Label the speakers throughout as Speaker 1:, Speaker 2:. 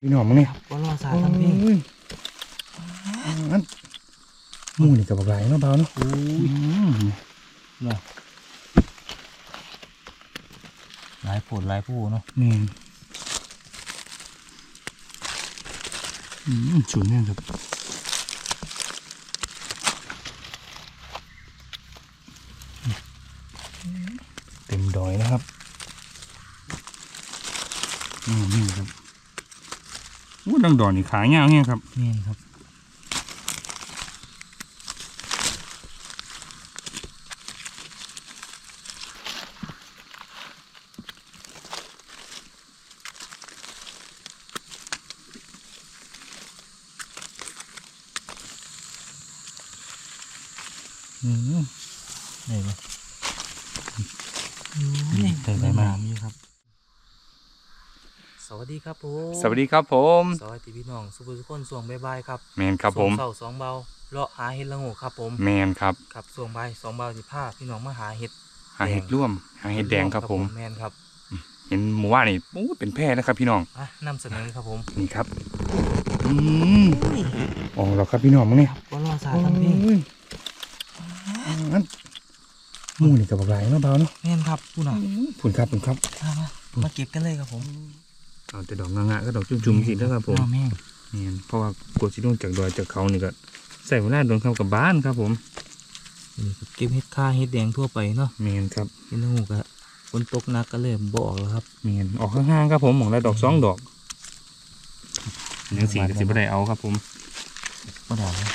Speaker 1: พี่น้องมึงเนี่ย
Speaker 2: ก็รอสาทั้งพี่
Speaker 1: โอ้ยนั่นหมูนี่กับบักไหลเนาะเบาเนาะ
Speaker 2: โอ้ย
Speaker 1: อืม
Speaker 2: เนาะหลายผลหลายผู้เนาะ
Speaker 1: แม่นอืมฉุนเนี่ยครับเต็มดอยนะครับอืมนี่ครับ โอ้ดังดอนนี่ขายาวเนี่ยครับ
Speaker 2: นี่ครับ
Speaker 1: อืม
Speaker 2: ได้ปะ
Speaker 1: นี่ได้ได้มาก
Speaker 2: นี่ครับ สวัสดีครับผม
Speaker 1: สวัสดีครับผม
Speaker 2: สวัสดีพี่น้องสุภุทุกคนส่วงบายๆครับ
Speaker 1: แมนครับผม
Speaker 2: ส่วงเสาสองเบาเลาะหาเห็ดละโงูครับผม
Speaker 1: แมนครับ
Speaker 2: ครับส่วงใบายสองเบาสิผ้าพี่น้องมาหาเห็ด
Speaker 1: หาเห็ดร่วมหาเห็ดแดงครับผม
Speaker 2: แมนครับ
Speaker 1: เห็นหมูว่านี่โอ้เป็นแพร่นะครับพี่น้อง
Speaker 2: อะนำเสนอครับผม
Speaker 1: นี่ครับอืมอ๋อเราครับพี่น้องมึงเนี่ย
Speaker 2: ก็รอสาทั้งพี่
Speaker 1: โอ้ยนั่นหมูนี่กับบักไหลเนาะเบาเนาะ
Speaker 2: แมนครับผู้น่ะ
Speaker 1: ผุนครับผุนครับ
Speaker 2: มามามาเก็บกันเลยครับผม
Speaker 1: เอาแต่ดอกงางะก็ดอกจุ่มๆสิแล้วครับผม
Speaker 2: น้าแม่ง
Speaker 1: แมนเพราะว่ากดสิลงจากดอยจากเขานี่ก็ใส่เวลาโดนเข้ากับบ้านครับผม
Speaker 2: นี่ครับเก็บเห็ดค่าเห็ดแดงทั่วไปเนาะ
Speaker 1: แมนครับ
Speaker 2: เห็ดละโงูก็ฝนตกหนักก็เลยบออกแล้วครับ
Speaker 1: แมนออกข้างๆครับผมหมองละดอกสองดอกยังสี่ก็สิบ่ได้เอาครับผม
Speaker 2: ก็ได้นะ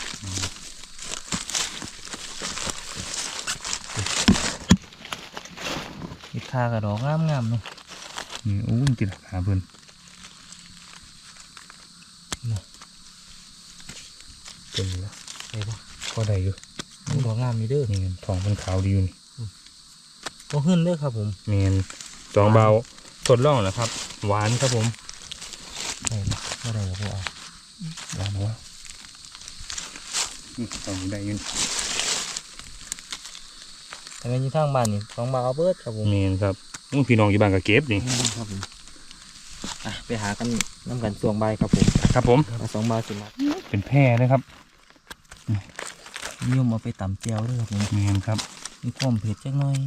Speaker 2: เห็ดค่ากับดอกงามๆเนาะ
Speaker 1: นี่อู้ยติดหาเพิ่น
Speaker 2: นี่
Speaker 1: เพิ่นแล้ว
Speaker 2: ได้ ปะ
Speaker 1: ก็ได้อยู่
Speaker 2: ดอกงามมีเด้อ
Speaker 1: นี่ทองเป็นขาวดีอยู่นี่
Speaker 2: ก็ขึ้นเด้อครับผม
Speaker 1: เมนสองเบาทดลองแล้วครับ หวานครับผม
Speaker 2: ได้ปะก็ได้ครับพ่อ
Speaker 1: หวานวะนี่ตองได้อยิน
Speaker 2: แต่ในทางบ้านนี่ของบาเอาเบิดครับผม
Speaker 1: เมนครับอื้อพี่น้องอยู่บ้านก็เก็บนี่
Speaker 2: ครับผมอะไปหากันน้ำกันสวงใบครับผม
Speaker 1: ครับผม
Speaker 2: เอาสองบาทสิมา
Speaker 1: เป็นแพร่นะครับ
Speaker 2: นิยมเอาไปตำเจียวด้วยครับผม
Speaker 1: เมนครับ
Speaker 2: มีความเผ็ดจักหน่อย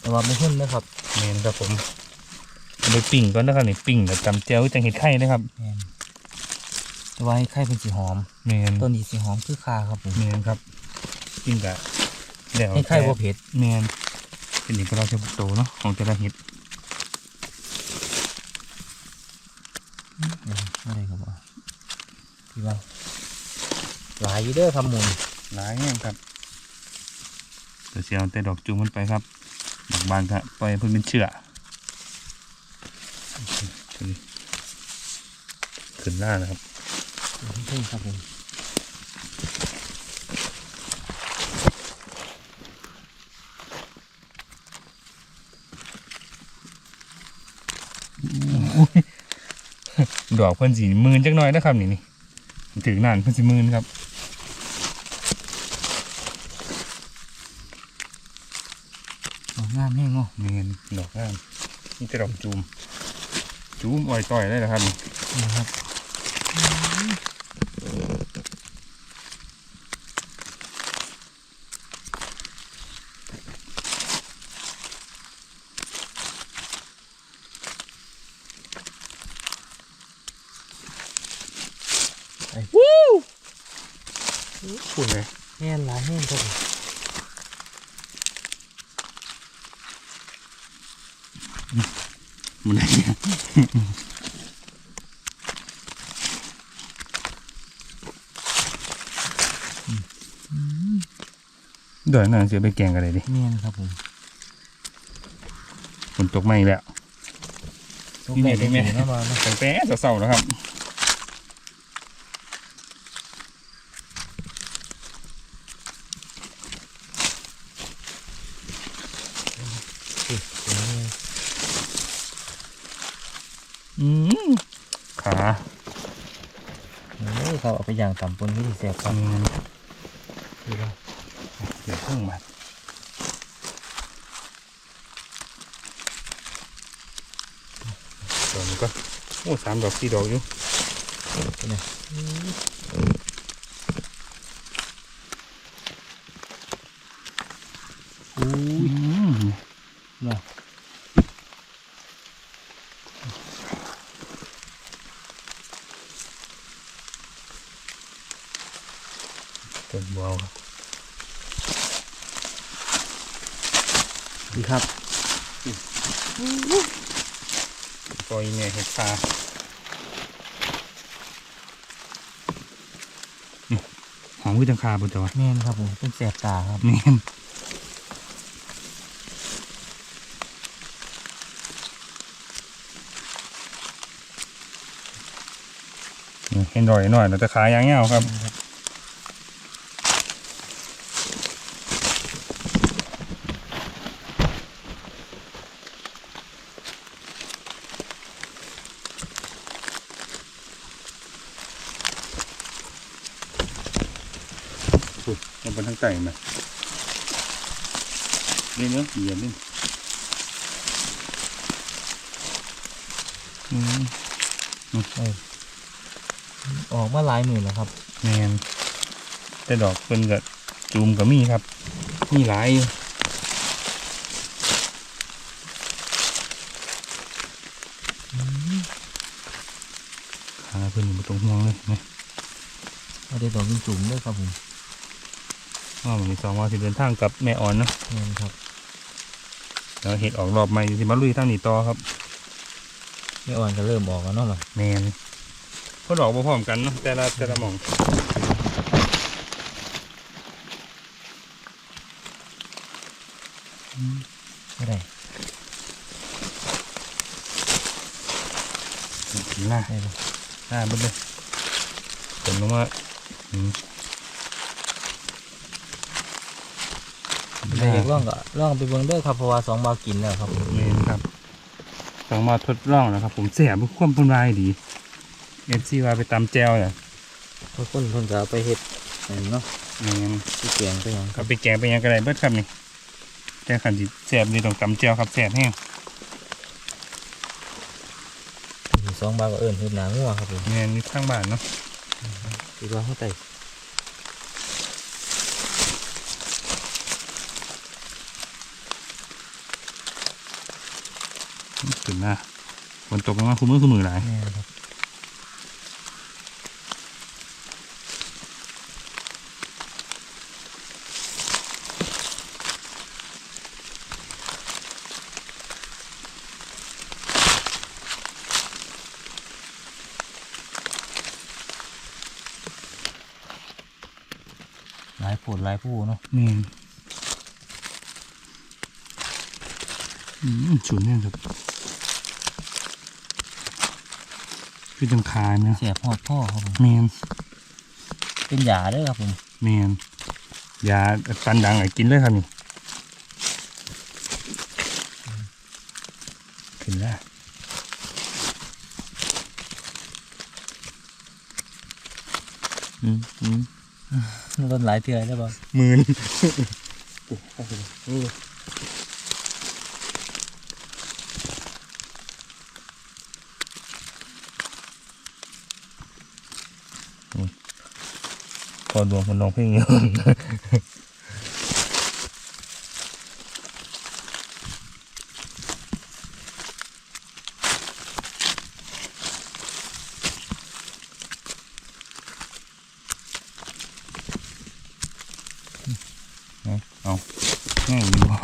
Speaker 2: แต่ว่าไม่ขึ้นนะครับ
Speaker 1: เมนครับผมเอาไปปิ้งก่อนนะครับนี่ปิ้งแล้วจำเจียวจังเห็ดไข่นะครับ
Speaker 2: แม่นแต่ว่าให้ไข่เป็นสีหอม
Speaker 1: เมน
Speaker 2: ต้นนี้สีหอมคือคาครับผม
Speaker 1: เมนครับปิ้งกะแล้ว
Speaker 2: ให้ไข่บ่เผ็ด
Speaker 1: เมนเป็นอีกเราจะโตเนาะของแต่ละเห็ด
Speaker 2: เอออะไรครับอะพี่ว่า หลายอยู่เด้อครับหมุน
Speaker 1: หลายแห้งครับเดี๋ยวเสียวแต่ดอกจูงมันไปครับดอกบานก็ปล่อยให้เพิ่งเป็นเชื้อขึ้นขึ้นหน้านะครับ
Speaker 2: เพิ่งครับผม
Speaker 1: ดอกเพิ่นสีมืนจักหน่อยนะครับนี่นี่ถึงนานเพิ่นสีมืนครับ
Speaker 2: ดอกงามแห้งเนาะ
Speaker 1: เมนดอกงาม นี่จะดอกจูม จูมอ่อยต่อยได้แล้วครับ
Speaker 2: นี่ครับไอ้
Speaker 1: คุณเลย
Speaker 2: แห้งหลายแห้งครับ ม
Speaker 1: มันได้เนี่ยเดี๋ยวนั่นเสียไปแกงกันเลยดิ
Speaker 2: เมียนครับผม
Speaker 1: ฝนตกไม่แล้วนี่ไงนี่ไง
Speaker 2: เข้ามานะ
Speaker 1: ตั้งแต่เสาๆแล้วครับอืม ขา
Speaker 2: โอ้ยเขาเอาไปย่างตำปนที่แซ่บครับ
Speaker 1: อืม
Speaker 2: ดีครับ
Speaker 1: เดี๋ยวเพิ่งมาตัวนี้ก็โอ้สามดอกสี่ดอกอยู่
Speaker 2: เป็นไงอู้ย
Speaker 1: อืม
Speaker 2: เนาะ
Speaker 1: เต็มบัวครับ
Speaker 2: ดี ครับ
Speaker 1: ปล่อยเนี่ยเห็ดปลาอืมหอมขึ้นจังคาบุตรวะ
Speaker 2: แม่นครับผมเป็นแสบตาครับ
Speaker 1: แม่นนี่เห็นรอยหน่อยเราจะขายยางเงาครับ สุด มันเป็นทั้งไก่ไหมนี่เนื้อเหยียบนี่อืม
Speaker 2: เออออกมาหลายหมื่นแล้วครับ
Speaker 1: แมนแต่ดอกเป็นกับจูมกับมีครับ มีหลายอยู่ขาเพิ่นอยู่บนตรงห่วงเลยนะ
Speaker 2: เอาได้ดอกจุ่มๆด้วยครับผม
Speaker 1: ว่ามันมีสองวันที่เดินทางกับแม่อ่อนเนาะ
Speaker 2: แม่นครับ
Speaker 1: แล้วเห็ดออกรอบใหม่ที่มาลุยทางนี้ต่อครับ
Speaker 2: ไม่อ่อนก็เริ่มออกแล้วเนาะเหรอ
Speaker 1: แมนก็ดอกบ่พร้อมกันเนาะแต่ละแต่ละหมอง
Speaker 2: ไม่ได้
Speaker 1: หน้า
Speaker 2: ได้ปะ
Speaker 1: หน้าเบึ้เลยผมลงมาอืม
Speaker 2: ได้อยากล่องก็ล่องไปเบิ่งเด้อครับเพราะว่าสองบาวกินแล้วครับผม
Speaker 1: เมนครับ สองมาทดลองนะครับ ผมเสียบุความพุ่นวายดีเอฟซีว่าไปตำแจวเนี่ย
Speaker 2: เพราะคนคนจะเอาไปเฮ็ดอันนั้นเนาะ
Speaker 1: เมน
Speaker 2: ที่เกียงไปหยังค
Speaker 1: ก็
Speaker 2: รับ
Speaker 1: ไปแกงไปหยังกระไรเบิดครับนี่แต่ขันจิแสบนี่ต้องตำแจวครับแสบแห้ง
Speaker 2: มีสองบาวก็เอิ้นเฮ็ดหนางัวครับผม
Speaker 1: เมนนี่ข้างบ้านเนาะ
Speaker 2: คิดว่าเขาไต่
Speaker 1: ถึงห น้าฝนตกลงมาคุ้มือคุ้มือหลาย
Speaker 2: แม่นครับหลายผลหลายผู้เนาะ
Speaker 1: เมนอืมฉุนเนี่ยครับ คือจังคายนะ
Speaker 2: เสียบหอดพ่อครับผม
Speaker 1: เมน
Speaker 2: เป็นยาเด้อครับผม
Speaker 1: เมนยาฟันดังไอ้กินเลยครับนี่ขึ้นแล้วอืมอืม
Speaker 2: ต้นหลายเทื่อได้บ่
Speaker 1: หมื่น พอดวงคนร้องเพ่งเงินง่ายดีว่า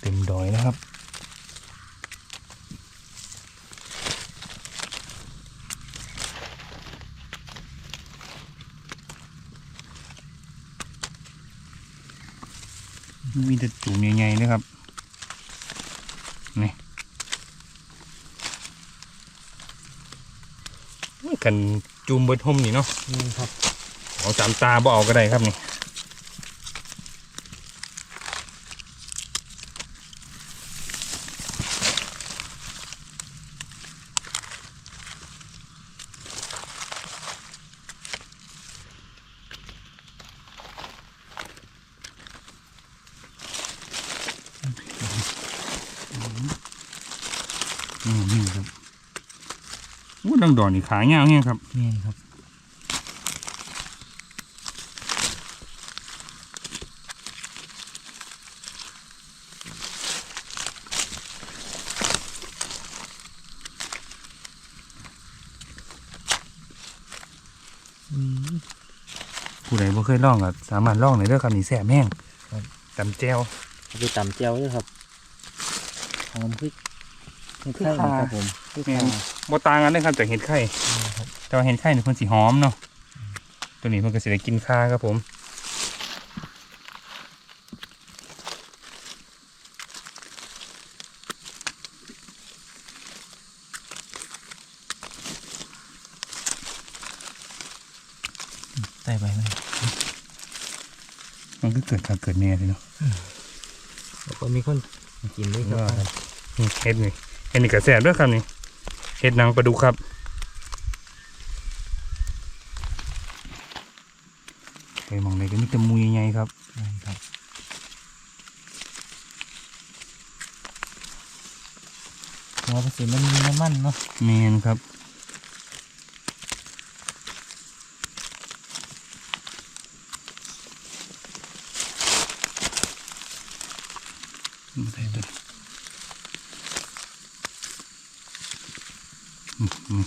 Speaker 1: เต็ม ดอยนะครับ มีแต่จุ่มใหญ่ๆนะครับ นี่กันจุ่มเบิดห่มนี่เนาะ
Speaker 2: นี่ครับ
Speaker 1: เอาสามตาบ่เอาก็ได้ครับนี่ อืมนี่ครับอู้ ดังดอนนี่ขาเงาวเนี่ยครับ
Speaker 2: นี่ครับอืม
Speaker 1: ผู้ใดบ่เคยลองก็สามารถลองได้เด้อครับนี่แซ่บแห้ง
Speaker 2: ครับ
Speaker 1: ตำแจ่ว
Speaker 2: เอาไปตำเจียวด้วยครับหอมพริก พริก
Speaker 1: พริก
Speaker 2: ไทย
Speaker 1: ข่า
Speaker 2: นะครับผมพริก
Speaker 1: แม่
Speaker 2: ข่าน
Speaker 1: บ่ต่างกันเด้อครับจากเห็ดไข่
Speaker 2: นี่ครับ
Speaker 1: แต่ว่าเห็ดไข่นี่เพิ่นสิหอมเนาะตัวนี้เพิ่นก็สิได้กินค่าครับผม
Speaker 2: ใส่ไปไหม
Speaker 1: มันก็เกิดขาเกิดแน่เลยเนาะ
Speaker 2: แล้วก็มีคนกินด้วยครับ
Speaker 1: ว่าครับนี่เห็ดนี่เห็ ดนี่ก็แซ่บเด้วยครับนี่เห็ดนางปลาดุกครับไปมองไหนก็มีแต่มูใหญ่ๆครับ
Speaker 2: นี่ครับหัวภาษีมันมีน้ำมันเนาะ
Speaker 1: เมนครับไม่ได้ เลยอืม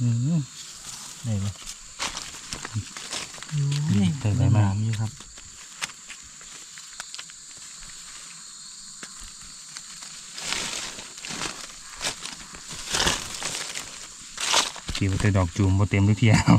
Speaker 1: อืมอืม
Speaker 2: ได้ไหม
Speaker 1: ได้ไหมมา
Speaker 2: น้อยู่ครับ
Speaker 1: ขี่ไปแต่ดอกจูมบ่เต็มทุกเที่ยว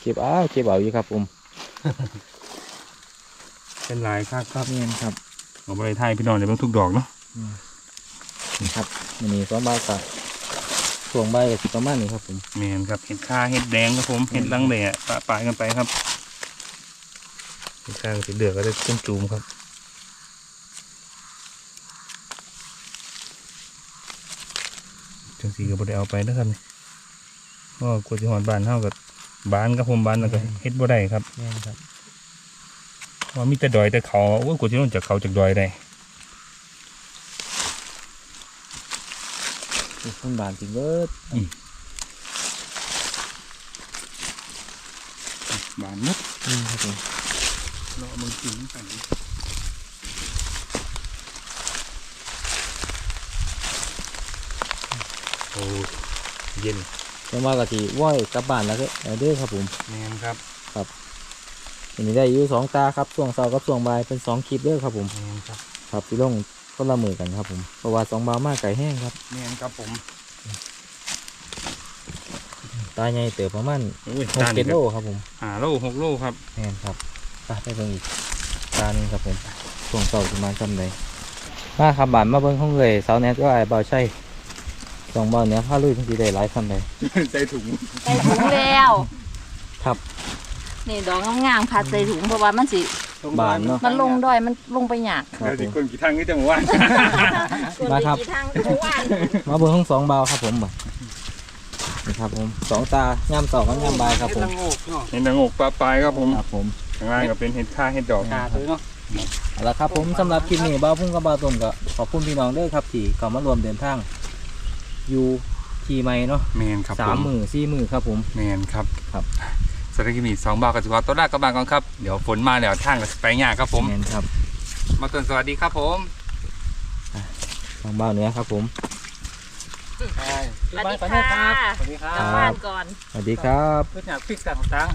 Speaker 2: เก็บเอาเก็บเอาอยู่ครับผม
Speaker 1: เป็นหลายครับครับ
Speaker 2: นี่นครับ
Speaker 1: ของบริไทยพี่น้องจะเป็นทุกดอกเนาะ
Speaker 2: นะครับมันมีสองใบกับ ช่วงใบกับสิประมาณนี้ครับผม
Speaker 1: เมนครับเห็ดค่าเห็ดแดงครับผมเห็ดลังแดดปะปลายกันไปครับเห็ดค่ากับสีเดือดก็ได้ต้นจูมครับจังสีก็บ่ได้เอาไปนะครับนี่เพราะว่ากลัวจะหอนบานเท่ากับบานครับผมบานแล้วก็เฮ็ดบ่ได้ครับ
Speaker 2: นี่นครับ
Speaker 1: เพราะว่ามีแต่ดอยแต่เขาโอ้ยกลัวจะลงจากเขาจากดอยได้
Speaker 2: มีคนบานจริงเบิด
Speaker 1: บานมุด
Speaker 2: นี่ครับผม
Speaker 1: รอมึงกินกันโอ้เย็น
Speaker 2: จังว่ากะทิว่อยกลับบ้านแล้วก็เอาเด้อครับผม
Speaker 1: แมนครับ
Speaker 2: อันนี้ได้อยู่สองตาครับช่วงเสาร์กับช่วงบ่ายเป็นสองคลิปเด้อครับผม
Speaker 1: แมนครับ
Speaker 2: ครับที่ลง ก็ละมือกันครับผมเพราะว่าสองบาวมากไก่แห้งครับ
Speaker 1: แมนครับผม
Speaker 2: ตาใหญ่เติบประมาณ
Speaker 1: โอ้ย
Speaker 2: หก
Speaker 1: ตา
Speaker 2: เจ็
Speaker 1: นี่
Speaker 2: ดโล
Speaker 1: ก็
Speaker 2: ครับผม
Speaker 1: หาโลหกโลครับ
Speaker 2: แม่นครับไปไปเบิ่งอีกตาหนึงครับผมช่วงเสาร์ประมาณจำได้มาครับบ้านมาเบิ่งห้องเลยเสาร์แนทก็ไอ้เบาใช่สองเบาเนี้ยผ้าลุยทั้งทีได้หลายคันเลย
Speaker 1: ใส่ถุง
Speaker 3: ใส่ถุงแล้ว
Speaker 2: ครับ
Speaker 3: นี่ดอกงามๆพัดใส่ถุงเพราะว่ามันสิ
Speaker 2: บานเนาะ
Speaker 3: มันลงดอยมันลงไปยาก
Speaker 2: ครับ
Speaker 1: แล้ว
Speaker 2: ผ
Speaker 1: สิ
Speaker 2: ม
Speaker 1: คนกี่ทางนี่จะมาว่า
Speaker 2: มาครับ
Speaker 3: ส่วนไปกี่ทางก็ว่าน
Speaker 2: มาเบิ่งห้องสองเบาครับผมบ่นี่ครับผมสองตาย่ำสองกับย่ำบายครับผม
Speaker 1: เห็นตะงกปลาปลายครับผม
Speaker 2: ครับผม
Speaker 1: ข้างล่างก็เป็นเห็ดค่าเห็ดดอก
Speaker 2: เอาละครับผมสำหรับคลิปนี้เบาพุ่งกับเบาต้นก็ขอบคุณพี่น้องเด้อครับที่เข้ามารวมเดินทางอยู่ที่ใหม่เนาะ
Speaker 1: แมนครับ
Speaker 2: สามมือสี่มือครับผม
Speaker 1: แมนครับ
Speaker 2: ครับ
Speaker 1: สารกิมีสองบาทกับสิบาทต้นแรกก็บางก่อนครับ เดี๋ยวฝนมาแล้วทางก็สิไปยากครับผม
Speaker 2: แมนครับ
Speaker 1: มาต้นสวัสดีครับผม
Speaker 2: ทางบ้านเนี้ยครับผม
Speaker 3: สวัสดีค่ะ
Speaker 1: สวัสดีครั
Speaker 3: กลับ บ้านก่อน
Speaker 2: สวัสดีครับ
Speaker 1: เพื่อนอยากฟิกกันต่าง